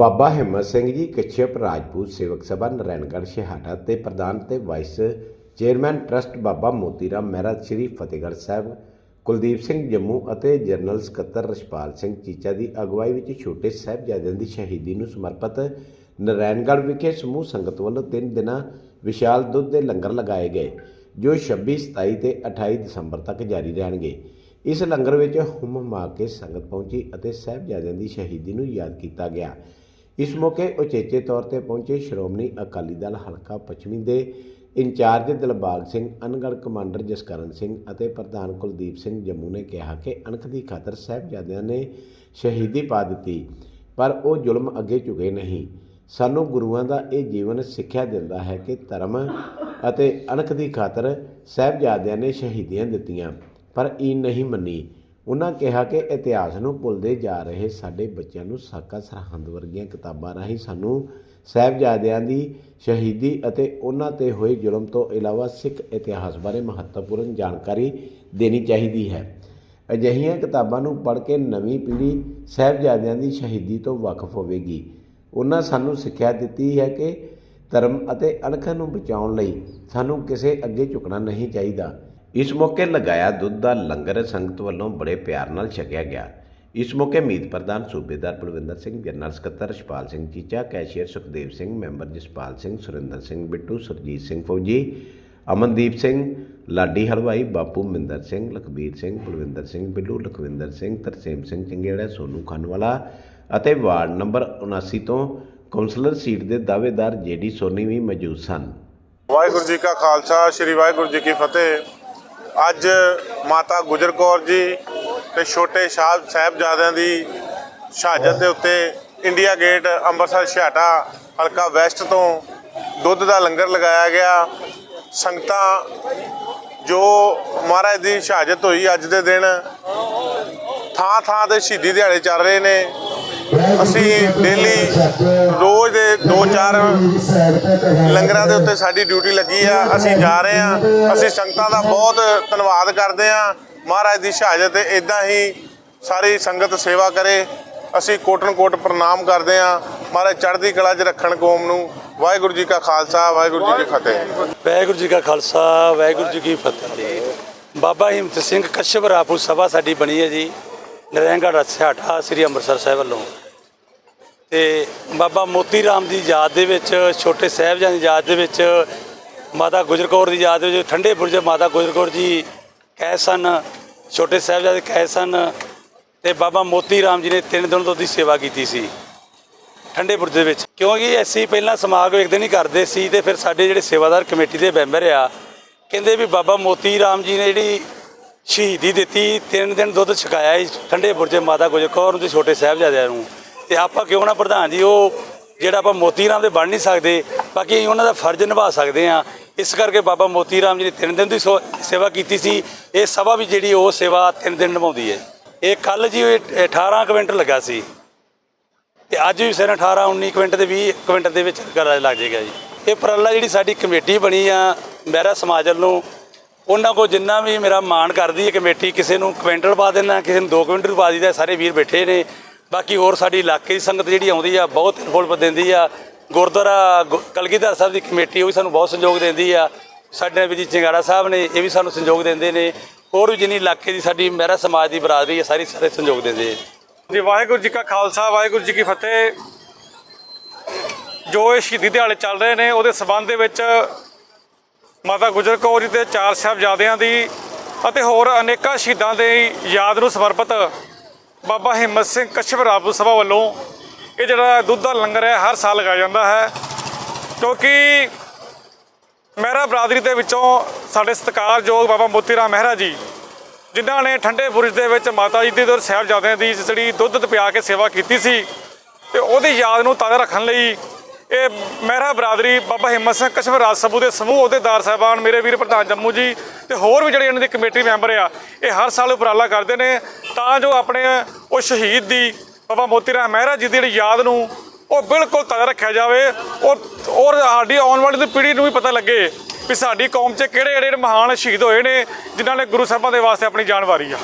ਬਾਬਾ ਹਿੰਮਤ ਸਿੰਘ ਜੀ ਕਛੇਪ ਰਾਜਪੂਤ ਸੇਵਕ ਸਭਾ, ਨਰੈਣਗੜ੍ਹ ਸ਼ਹਾਡਾ ਤੇ ਪ੍ਰਧਾਨ ਤੇ vice chairman trust Baba Motiram Mehra, Sri Fatehgarh Sahib, Kuldeep Singh Jammu ਅਤੇ ਜਨਰਲ ਸਕੱਤਰ ਰਛਪਾਲ ਸਿੰਘ ਚੀਚਾ ਦੀ ਅਗਵਾਈ ਵਿੱਚ ਛੋਟੇ ਸਾਹਿਬਜ਼ਾਦਿਆਂ ਦੀ ਸ਼ਹੀਦੀ ਨੂੰ ਸਮਰਪਿਤ ਨਰੈਣਗੜ੍ਹ ਵਿਖੇ ਸਮੂਹ ਸੰਗਤ ਵੱਲੋਂ ਤਿੰਨ ਦਿਨਾਂ ਵਿਸ਼ਾਲ ਦੁੱਧ ਦੇ ਲੰਗਰ ਲਗਾਏ ਗਏ, ਜੋ 26 27 ਤੇ 28 ਦਸੰਬਰ ਤੱਕ ਜਾਰੀ ਰਹਿਣਗੇ। ਇਸ ਲੰਗਰ ਵਿੱਚ ਹੁਮ ਹੁਮਾ ਕੇ ਸੰਗਤ ਪਹੁੰਚੀ ਅਤੇ ਸਾਹਿਬਜ਼ਾਦਿਆਂ ਦੀ ਸ਼ਹੀਦੀ ਨੂੰ ਯਾਦ ਕੀਤਾ ਗਿਆ। ਇਸ ਮੌਕੇ ਉਚੇਚੇ ਤੌਰ ਤੇ ਪਹੁੰਚੇ ਸ਼੍ਰੋਮਣੀ ਅਕਾਲੀ ਦਲ ਹਲਕਾ ਪੱਛਮੀ ਦੇ in charge Dilbagh Singh Angarh commander Jaskaran Singh ਅਤੇ ਪ੍ਰਧਾਨ ਕੁਲਦੀਪ ਸਿੰਘ ਜੰਮੂ ਨੇ ਕਿਹਾ ਕਿ ਅਣਖ ਦੀ ਖਾਤਰ ਸਾਹਿਬਜ਼ਾਦਿਆਂ ਨੇ ਸ਼ਹੀਦੀ ਪਾ ਦਿੱਤੀ, ਪਰ ਉਹ ਜ਼ੁਲਮ ਅੱਗੇ ਝੁਕੇ ਨਹੀਂ। ਸਾਨੂੰ ਗੁਰੂਆਂ ਦਾ ਇਹ ਜੀਵਨ ਸਿੱਖਿਆ ਦਿੰਦਾ ਹੈ ਕਿ ਧਰਮ ਅਤੇ ਅਣਖ ਦੀ ਖਾਤਰ ਸਾਹਿਬਜ਼ਾਦਿਆਂ ਨੇ ਸ਼ਹੀਦੀਆਂ ਦਿੱਤੀਆਂ, ਪਰ ਇਹ ਨਹੀਂ ਮੰਨੀ। ਉਹਨਾਂ ਕਿਹਾ ਕਿ ਇਤਿਹਾਸ ਨੂੰ ਭੁੱਲਦੇ ਜਾ ਰਹੇ ਸਾਡੇ ਬੱਚਿਆਂ ਨੂੰ ਸਾਕਾ ਸਰਹੰਦ ਵਰਗੀਆਂ ਕਿਤਾਬਾਂ ਰਾਹੀਂ ਸਾਨੂੰ ਸਾਹਿਬਜ਼ਾਦਿਆਂ ਦੀ ਸ਼ਹੀਦੀ ਅਤੇ ਉਹਨਾਂ ਤੇ ਹੋਏ ਜ਼ੁਲਮ ਤੋਂ ਇਲਾਵਾ ਸਿੱਖ ਇਤਿਹਾਸ ਬਾਰੇ ਮਹੱਤਵਪੂਰਨ ਜਾਣਕਾਰੀ ਦੇਣੀ ਚਾਹੀਦੀ ਹੈ। ਅਜਿਹੀਆਂ ਕਿਤਾਬਾਂ ਨੂੰ ਪੜ੍ਹ ਕੇ ਨਵੀਂ ਪੀੜ੍ਹੀ ਸਾਹਿਬਜ਼ਾਦਿਆਂ ਦੀ ਸ਼ਹੀਦੀ ਤੋਂ ਵਾਕਿਫ ਹੋਵੇਗੀ। ਉਹਨਾਂ ਸਾਨੂੰ ਸਿੱਖਿਆ ਦਿੱਤੀ ਹੈ ਕਿ ਧਰਮ ਅਤੇ ਅਣਖ ਨੂੰ ਬਚਾਉਣ ਲਈ ਸਾਨੂੰ ਕਿਸੇ ਅੱਗੇ ਝੁਕਣਾ ਨਹੀਂ ਚਾਹੀਦਾ। ਇਸ ਮੌਕੇ ਲਗਾਇਆ ਦੁੱਧ ਦਾ ਲੰਗਰ ਸੰਗਤ ਵੱਲੋਂ ਬੜੇ ਪਿਆਰ ਨਾਲ ਛਕਿਆ ਗਿਆ। ਇਸ ਮੌਕੇ ਮੀਤ ਪ੍ਰਧਾਨ ਸੂਬੇਦਾਰ ਬਲਵਿੰਦਰ ਸਿੰਘ, ਜਨਰਲ ਸਕੱਤਰ ਰਛਪਾਲ ਸਿੰਘ ਚੀਚਾ, ਕੈਸ਼ੀਅਰ ਸੁਖਦੇਵ ਸਿੰਘ, ਮੈਂਬਰ ਜਸਪਾਲ ਸਿੰਘ, ਸੁਰਿੰਦਰ ਸਿੰਘ ਬਿੱਟੂ, ਸਰਜੀਤ ਸਿੰਘ ਫੌਜੀ, ਅਮਨਦੀਪ ਸਿੰਘ, ਲਾਡੀ ਹਲਵਾਈ, ਬਾਪੂ ਮਿੰਦਰ ਸਿੰਘ, ਲਖਬੀਰ ਸਿੰਘ, ਬਲਵਿੰਦਰ ਸਿੰਘ ਬਿੱਲੂ, ਲਖਵਿੰਦਰ ਸਿੰਘ, ਤਰਸੇਮ ਸਿੰਘ ਚੰਗੇੜਾ, ਸੋਨੂ ਖਾਨਵਾਲਾ ਅਤੇ ਵਾਰਡ ਨੰਬਰ 79 ਤੋਂ ਕੌਂਸਲਰ ਸੀਟ ਦੇ ਦਾਅਵੇਦਾਰ ਜੇਡੀ ਸੋਨੀ ਵੀ ਮੌਜੂਦ ਸਨ। ਵਾਹਿਗੁਰੂ ਜੀ ਕਾ ਖਾਲਸਾ, ਸ੍ਰੀ ਵਾਹਿਗੁਰੂ ਜੀ ਕੀ ਫਤਿਹ। ਅੱਜ ਮਾਤਾ ਗੁਜਰ ਕੌਰ ਜੀ ਤੇ ਛੋਟੇ ਸਾਹਿਬ ਸਾਹਿਬਜ਼ਾਦਿਆਂ ਦੀ ਸ਼ਹਾਦਤ ਦੇ ਉੱਤੇ ਇੰਡੀਆ ਗੇਟ ਅੰਮ੍ਰਿਤਸਰ ਛਾਟਾ ਹਲਕਾ ਵੈਸਟ ਤੋਂ ਦੁੱਧ ਦਾ ਲੰਗਰ ਲਗਾਇਆ ਗਿਆ। ਸੰਗਤਾਂ ਜੋ ਮਹਾਰਾਜ ਦੀ ਸ਼ਹਾਦਤ ਹੋਈ ਅੱਜ ਦੇ ਦਿਨ ਥਾਂ ਥਾਂ ਤੇ ਸ਼ਹੀਦੀ ਦਿਹਾੜੇ ਚੱਲ ਰਹੇ ਨੇ। ਅਸੀਂ ਡੇਲੀ ਰੋਜ਼ ਦੇ 2-4 ਲੰਗਰਾਂ ਦੇ ਉੱਤੇ ਸਾਡੀ ਡਿਊਟੀ ਲੱਗੀ ਆ, ਅਸੀਂ ਜਾ ਰਹੇ ਆ। ਅਸੀਂ ਸੰਗਤਾਂ ਦਾ ਬਹੁਤ ਧੰਨਵਾਦ ਕਰਦੇ ਆ। ਮਹਾਰਾਜ ਦੀ ਸ਼ਹਾਦਤ ਤੇ ਇਦਾਂ ਹੀ ਸਾਰੀ ਸੰਗਤ ਸੇਵਾ ਕਰੇ। ਅਸੀਂ ਕੋਟਨ ਕੋਟ ਪ੍ਰਣਾਮ ਕਰਦੇ ਆ। ਮਹਾਰਾਜ ਚੜ੍ਹਦੀ ਕਲਾ 'ਚ ਰੱਖਣ ਕੌਮ ਨੂੰ। ਵਾਹਿਗੁਰੂ ਜੀ ਕਾ ਖਾਲਸਾ, ਵਾਹਿਗੁਰੂ ਜੀ ਕੀ ਫਤਿਹ। ਵਾਹਿਗੁਰੂ ਜੀ ਕਾ ਖਾਲਸਾ, ਵਾਹਿਗੁਰੂ ਜੀ ਕੀ ਫਤਿਹ। ਬਾਬਾ ਹਿੰਮਤ ਸਿੰਘ ਕਸ਼ਪ ਰਾਪੂ ਸਭਾ ਸਾਡੀ ਬਣੀ ਹੈ ਜੀ। ਨਰੈਣਗੜ੍ਹ ਰਸਿਆਟਾ, ਸ੍ਰੀ ਅੰਮ੍ਰਿਤਸਰ ਸਾਹਿਬ ਵੱਲੋਂ। ਤੇ ਬਾਬਾ ਮੋਤੀ ਰਾਮ ਦੀ ਯਾਦ ਦੇ ਵਿੱਚ, ਛੋਟੇ ਸਾਹਿਬਜ਼ਾਦੇ ਦੀ ਯਾਦ ਦੇ ਵਿੱਚ, ਮਾਤਾ ਗੁਜਰ ਕੌਰ ਦੀ ਯਾਦ ਦੇ ਵਿੱਚ, ਠੰਡੇ ਬੁਰਜ ਮਾਤਾ ਗੁਜਰ ਕੌਰ ਜੀ ਕੈਦ ਸਨ, ਛੋਟੇ ਸਾਹਿਬਜ਼ਾਦੇ ਕੈਦ ਸਨ ਤੇ ਬਾਬਾ ਮੋਤੀ ਰਾਮ ਜੀ ਨੇ ਤਿੰਨ ਦਿਨ ਤੋਂ ਦੀ ਸੇਵਾ ਕੀਤੀ ਸੀ। ਠੰਡੇ ਬੁਰਜ ਦੇ ਵਿੱਚ। ਕਿਉਂਕਿ ਅਸੀਂ ਪਹਿਲਾਂ ਸਮਾਗਮ ਇੱਕ ਦਿਨ ਹੀ ਕਰਦੇ ਸੀ ਤੇ ਫਿਰ ਸਾਡੇ ਜਿਹੜੇ ਸੇਵਾਦਾਰ ਕਮੇਟੀ ਦੇ ਮੈਂਬਰ ਆ, ਕਹਿੰਦੇ ਵੀ ਬਾਬਾ ਮੋਤੀ ਰਾਮ ਜੀ ਨੇ ਜਿਹੜੀ ਸ਼ਹੀਦੀ ਦਿੱਤੀ, ਤਿੰਨ ਦਿਨ ਦੁੱਧ ਛਕਾਇਆ ਸੀ, ਠੰਡੇ ਬੁਰਜੇ ਮਾਤਾ ਗੁਜਰ ਕੌਰ ਨੂੰ ਤੇ ਛੋਟੇ ਸਾਹਿਬਜ਼ਾਦਿਆਂ ਨੂੰ। ਤੇ ਆਪਾਂ ਕਿਉਂ ਨਾ ਪ੍ਰਧਾਨ ਜੀ, ਉਹ ਜਿਹੜਾ ਆਪਾਂ ਮੋਤੀ ਰਾਮ ਦੇ ਬਣ ਨਹੀਂ ਸਕਦੇ, ਬਾਕੀ ਅਸੀਂ ਉਹਨਾਂ ਦਾ ਫਰਜ਼ ਨਿਭਾ ਸਕਦੇ ਆ ਇਸ ਕਰਕੇ ਬਾਬਾ ਮੋਤੀ ਰਾਮ ਜੀ ਨੇ ਤਿੰਨ ਦਿਨ ਦੀ ਸੋ- ਸੇਵਾ ਕੀਤੀ ਸੀ। ਇਹ ਸਭਾ ਵੀ ਜਿਹੜੀ ਉਹ ਸੇਵਾ ਤਿੰਨ ਦਿਨ ਨਿਭਾਉਂਦੀ ਹੈ। ਇਹ ਕੱਲ ਜੀ ਇਹ 18 ਕੁਇੰਟਲ ਲੱਗਾ ਸੀ। ਤੇ ਅੱਜ ਵੀ ਸਿਰ 18 19 ਕੁਇੰਟਲ ਤੇ 20 ਕੁਇੰਟਲ ਦੇ ਵਿੱਚ ਕਰ ਲੱਗ ਜਾਏਗਾ ਜੀ। ਇਹ ਉਪਰਾਲਾ ਜਿਹੜੀ ਸਾਡੀ ਕਮੇਟੀ ਬਣੀ ਆ, ਮਹਿਰਾ ਸਮਾਜ ਵੱਲੋਂ, ਉਹਨਾਂ ਕੋ ਜਿੰਨਾ ਵੀ ਮੇਰਾ ਮਾਣ ਕਰਦੀ ਹੈ ਕਮੇਟੀ, ਕਿਸੇ ਨੂੰ ਕੁਇੰਟਲ ਪਾ ਦੇਣਾ ਕਿਸੇ ਨੂੰ 2 ਕੁਇੰਟਲ ਪਾ ਦਿੰਦਾ ਸਾਰੇ ਵੀਰ ਬੈਠੇ ਨੇ। ਬਾਕੀ ਹੋਰ ਸਾਡੀ ਇਲਾਕੇ ਦੀ ਸੰਗਤ ਜਿਹੜੀ ਆਉਂਦੀ ਆ, ਬਹੁਤ ਇਨਵੋਲਵ ਦਿੰਦੀ ਆ। ਗੁਰਦੁਆਰਾ, ਗੁ- ਕਲਗੀਧਰ ਸਾਹਿਬ ਦੀ ਕਮੇਟੀ, ਉਹ ਵੀ ਸਾਨੂੰ ਬਹੁਤ ਸਹਿਯੋਗ ਦਿੰਦੀ ਆ। ਸਾਡੇ ਵੀ ਜੀ ਚੰਗਾੜਾ ਸਾਹਿਬ ਨੇ, ਇਹ ਵੀ ਸਾਨੂੰ ਸਹਿਯੋਗ ਦਿੰਦੇ ਨੇ। ਹੋਰ ਵੀ ਜਿੰਨੀ ਇਲਾਕੇ ਦੀ ਸਾਡੀ ਮਹਿਰਾ ਸਮਾਜ ਦੀ ਬਰਾਦਰੀ ਹੈ ਸਾਰੀ ਸਾਰੇ ਸਹਿਯੋਗ ਦਿੰਦੇ ਆ। ਜੀ, ਵਾਹਿਗੁਰੂ ਜੀ ਕਾ ਖਾਲਸਾ, ਵਾਹਿਗੁਰੂ ਜੀ ਕੀ ਫਤਿਹ। ਜੋ ਇਹ ਸ਼ਹੀਦੀ ਦਿਹਾੜੇ ਚੱਲ ਰਹੇ ਨੇ, ਉਹਦੇ ਸਬੰਧ ਦੇ ਵਿੱਚ ਮਾਤਾ ਗੁਜਰ ਕੌਰ ਜੀ ਦੇ ਚਾਰ ਸਾਹਿਬਜ਼ਾਦਿਆਂ ਦੀ ਅਤੇ ਹੋਰ ਅਨੇਕਾਂ ਸ਼ਹੀਦਾਂ ਦੇ ਯਾਦ ਨੂੰ ਸਮਰਪਿਤ ਬਾਬਾ ਹਿੰਮਤ ਸਿੰਘ ਕਸ਼ਪ ਰਾਬੂ ਸਭਾ ਵੱਲੋਂ ਇਹ ਜਿਹੜਾ ਦੁੱਧ ਦਾ ਲੰਗਰ ਹੈ, ਹਰ ਸਾਲ ਲਗਾਇਆ ਜਾਂਦਾ ਹੈ। ਕਿਉਂਕਿ ਮਹਿਰਾ ਬਰਾਦਰੀ ਦੇ ਵਿੱਚੋਂ ਸਾਡੇ ਸਤਿਕਾਰਯੋਗ ਬਾਬਾ ਮੋਤੀ ਰਾਮ ਮਹਿਰਾ ਜੀ, ਜਿਨ੍ਹਾਂ ਨੇ ਠੰਡੇ ਬੁਰਜ ਦੇ ਵਿੱਚ ਮਾਤਾ ਜੀ ਦੇ ਦਰ ਸਾਹਿਬਜ਼ਾਦਿਆਂ ਦੀ ਜਿਹੜੀ ਦੁੱਧ ਪਿਆ ਕੇ ਸੇਵਾ ਕੀਤੀ ਸੀ, ਤੇ ਉਹਦੀ ਯਾਦ ਨੂੰ ਤਾਜ਼ਾ ਰੱਖਣ ਲਈ ਇਹ ਮਹਿਰਾ ਬਰਾਦਰੀ ਬਾਬਾ ਹਿੰਮਤ ਸਿੰਘ ਕਸ਼ਮੀਰ ਰਾਜ ਸਭੂ ਦੇ ਸਮੂਹ ਅਹੁਦੇਦਾਰ ਸਾਹਿਬਾਨ, ਮੇਰੇ ਵੀਰ ਪ੍ਰਧਾਨ ਜੰਮੂ ਜੀ ਤੇ ਹੋਰ ਵੀ ਜਿਹੜੇ ਇਹਨਾਂ ਦੀ ਕਮੇਟੀ ਮੈਂਬਰ ਆ, ਇਹ ਹਰ ਸਾਲ ਉਪਰਾਲਾ ਕਰਦੇ ਨੇ। ਤਾਂ ਜੋ ਆਪਣੇ ਉਹ ਸ਼ਹੀਦ ਦੀ ਬਾਬਾ ਮੋਤੀ ਰਾਮ ਮਹਿਰਾ ਜੀ ਦੀ ਜਿਹੜੀ ਯਾਦ ਨੂੰ ਉਹ ਬਿਲਕੁਲ ਤਾਜ਼ਾ ਰੱਖਿਆ ਜਾਵੇ। ਔਰ ਔਰ ਸਾਡੀ ਆਉਣ ਵਾਲੀ ਪੀੜ੍ਹੀ ਨੂੰ ਵੀ ਪਤਾ ਲੱਗੇ ਵੀ ਸਾਡੀ ਕੌਮ 'ਚ ਕਿਹੜੇ ਜਿਹੜੇ ਮਹਾਨ ਸ਼ਹੀਦ ਹੋਏ ਨੇ, ਜਿਨ੍ਹਾਂ ਨੇ ਗੁਰੂ ਸਾਹਿਬਾਂ ਦੇ ਵਾਸਤੇ ਆਪਣੀ ਜਾਨ ਵਾਰੀ ਆ।